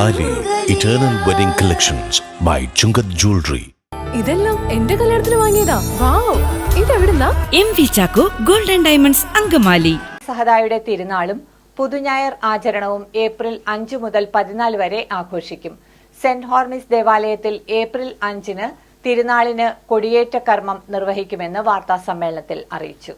Thali eternal wedding collections by Chungath jewellery ഇതെല്ലാം എന്റെ കല്യാണത്തിന് വാങ്ങിയതാ. Wow ഇതെവിടുന്നാ? M V Chacko golden diamonds Angamaly സഹദായുടെ തിരുനാളും പുതുഞായർ ആചരണവും ഏപ്രിൽ അഞ്ചു മുതൽ പതിനാല് വരെ ആഘോഷിക്കും. സെന്റ് ഹോർമിസ് ദേവാലയത്തിൽ ഏപ്രിൽ അഞ്ചിന് തിരുനാളിന് കൊടിയേറ്റ കർമ്മം നിർവഹിക്കുമെന്ന് വാർത്താ സമ്മേളനത്തിൽ അറിയിച്ചു.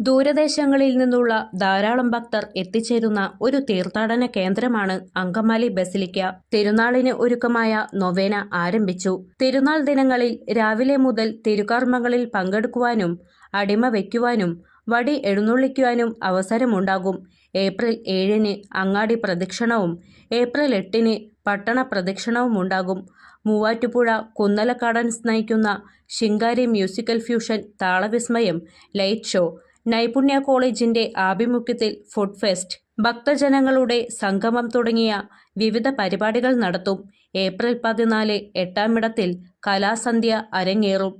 ദൂരദേശങ്ങളിൽ നിന്നുള്ള ധാരാളം ഭക്തർ എത്തിച്ചേരുന്ന ഒരു തീർത്ഥാടന കേന്ദ്രമാണ് അങ്കമാലി ബസിലിക്ക. തിരുനാളിന് ഒരുക്കമായ നൊവേന ആരംഭിച്ചു. തിരുനാൾ ദിനങ്ങളിൽ രാവിലെ മുതൽ തിരുകർമ്മങ്ങളിൽ പങ്കെടുക്കുവാനും അടിമ വയ്ക്കുവാനും വടി എഴുന്നള്ളിക്കുവാനും അവസരമുണ്ടാകും. ഏപ്രിൽ ഏഴിന് അങ്ങാടി പ്രദക്ഷിണവും ഏപ്രിൽ എട്ടിന് പട്ടണ പ്രദക്ഷിണവും ഉണ്ടാകും. മൂവാറ്റുപുഴ കുന്നലക്കാടൻസ് നയിക്കുന്ന ശിങ്കാരി മ്യൂസിക്കൽ ഫ്യൂഷൻ താളവിസ്മയം ലൈറ്റ് ഷോ നൈപുണ്യ കോളേജിന്റെ ആഭിമുഖ്യത്തിൽ ഫുഡ് ഫെസ്റ്റ് ഭക്തജനങ്ങളുടെ സംഗമം തുടങ്ങിയ വിവിധ പരിപാടികൾ നടത്തും. ഏപ്രിൽ പതിനാല് എട്ടാമിടത്തിൽ കലാസന്ധ്യ അരങ്ങേറും.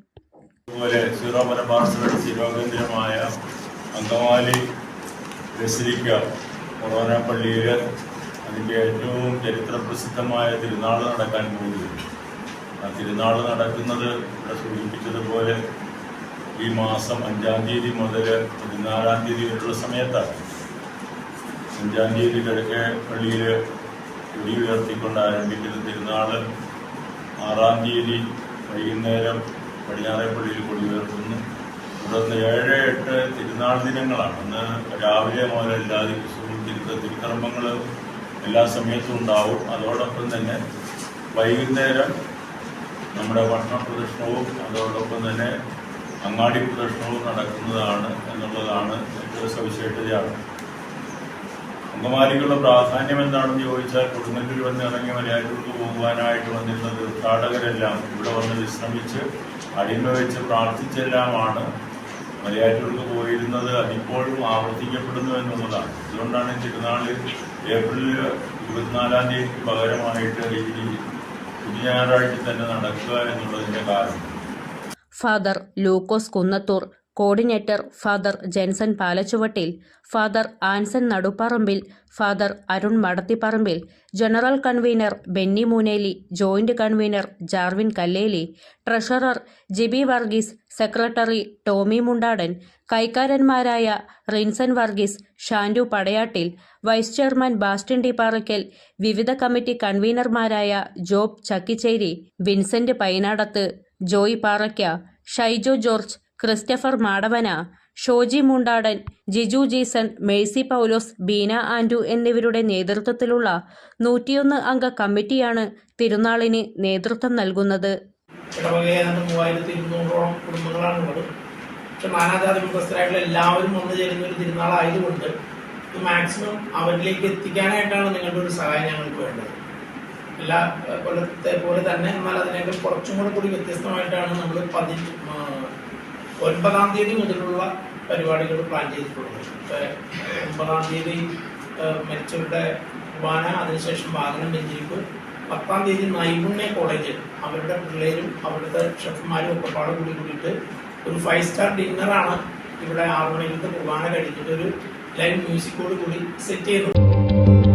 കൊറോന പള്ളിയിൽ അതിന്റെ ഏറ്റവും ചരിത്രപ്രസിദ്ധമായ തിരുനാൾ നടക്കാൻ പോകുന്നു. ആ തിരുനാൾ നടക്കുന്നത് ഇവിടെ സൂചിപ്പിച്ചതുപോലെ ഈ മാസം അഞ്ചാം തീയതി മുതൽ പതിനാലാം തീയതി വരെയുള്ള സമയത്താണ്. അഞ്ചാം തീയതി കിഴക്കേ പള്ളിയിൽ കൊടി ഉയർത്തിക്കൊണ്ട് ആരംഭിക്കുന്ന തിരുനാൾ ആറാം തീയതി വൈകുന്നേരം പടിഞ്ഞാറേ പള്ളിയിൽ കൊടി ഉയർത്തുന്നു. തുടർന്ന് ഏഴ് എട്ട് തിരുനാൾ ദിനങ്ങളാണ്. അന്ന് രാവിലെ മുതൽ എല്ലാ തിരുത്ത തിരുക്കർമ്മങ്ങൾ എല്ലാ സമയത്തും ഉണ്ടാവും. അതോടൊപ്പം തന്നെ വൈകുന്നേരം നമ്മുടെ ഭക്ഷണ പ്രദർശനവും അതോടൊപ്പം തന്നെ അങ്ങാടി പ്രദർശനവും നടക്കുന്നതാണ് എന്നുള്ളതാണ് ഏറ്റവും സവിശേഷതയാണ്. അങ്കമാലിക്കുള്ള പ്രാധാന്യം എന്താണെന്ന് ചോദിച്ചാൽ കൊടുങ്ങല്ലൂർ വന്ന് ഇറങ്ങി മലയാറ്റൂർക്ക് പോകുവാനായിട്ട് വന്നിരുന്ന തീർത്ഥാടകരെല്ലാം ഇവിടെ വന്ന് വിശ്രമിച്ച് അടിമ വെച്ച് പ്രാർത്ഥിച്ചെല്ലാമാണ് മലയാറ്റൂർക്ക് പോയിരുന്നത് അതിപ്പോഴും ആവർത്തിക്കപ്പെടുന്നു എന്നുള്ളതാണ്. അതുകൊണ്ടാണ് തിരുനാൾ ഏപ്രിൽ ഇരുപത്തിനാലാം തീയതിക്ക് പകരമായിട്ട് ഈ പുതിയ ഞായറാഴ്ച തന്നെ നടക്കുക എന്നുള്ളതിന്റെ കാരണം. Father Lukose Kunnathur coordinator father Jenson Palachuvattil father Anson Naduparambil father Arun Madathiparambil general convener Benny Mooneli joint convener Jarvin Kalleli treasurer Jibi Varghese secretary Tommy Mundadan കൈക്കാരന്മാരായ Rinson Varghese Shandu Padayattil vice chairman Bastin ഡിപ്പാറയ്ക്കൽ പാറയ്ക്കൽ വിവിധ committee കൺവീനർമാരായ Job Chakkicherry Vincent Painadath Joy Parakka Shaijo George Christopher Madavana Shoji Mundadan Jiju Jeeson Mercy Paulose Beena Andu എന്നിവരുടെ നേതൃത്വത്തിലുള്ള നൂറ്റിയൊന്ന് അംഗ കമ്മിറ്റിയാണ് തിരുനാളിന് നേതൃത്വം നൽകുന്നത്. മൂവായിരത്തി ഇരുന്നൂറോളം കുടുംബങ്ങളാണുള്ളത്. പക്ഷെ നാനാജാതി എല്ലാവരും വന്നു ചേരുന്ന ഒരു തിരുനാളായതുകൊണ്ട് മാക്സിമം അവരിലേക്ക് എത്തിക്കാനായിട്ടാണ് നിങ്ങളുടെ ഒരു സഹായം ഞങ്ങൾക്ക് വേണ്ടത്. എല്ലാ കൊല്ലത്തെ പോലെ തന്നെ എന്നാൽ അതിനേക്കാൾ കുറച്ചും കൂടെ കൂടി വ്യത്യസ്തമായിട്ടാണ് നമ്മൾ പതി ഒൻപതാം തീയതി മുതലുള്ള പരിപാടികൾ പ്ലാൻ ചെയ്തിട്ടുള്ളത്. ഒമ്പതാം തീയതി മരിച്ചവരുടെ കുർബാന അതിനുശേഷം വാഹനം വെഞ്ചരിപ്പ് പത്താം തീയതി നൈപുണ്യ കോളേജ് അവരുടെ പിള്ളേരും അവിടുത്തെ ഷെഫ്മാരും ഒക്കെ പാടെ കൂടി കൂടിയിട്ട് ഒരു ഫൈവ് സ്റ്റാർ ഡിന്നറാണ് ഇവിടെ ആറ് കുർബാന കഴിഞ്ഞിട്ട് ഒരു ലൈവ് മ്യൂസിക്കോട് കൂടി സെറ്റ് ചെയ്യുന്നത്.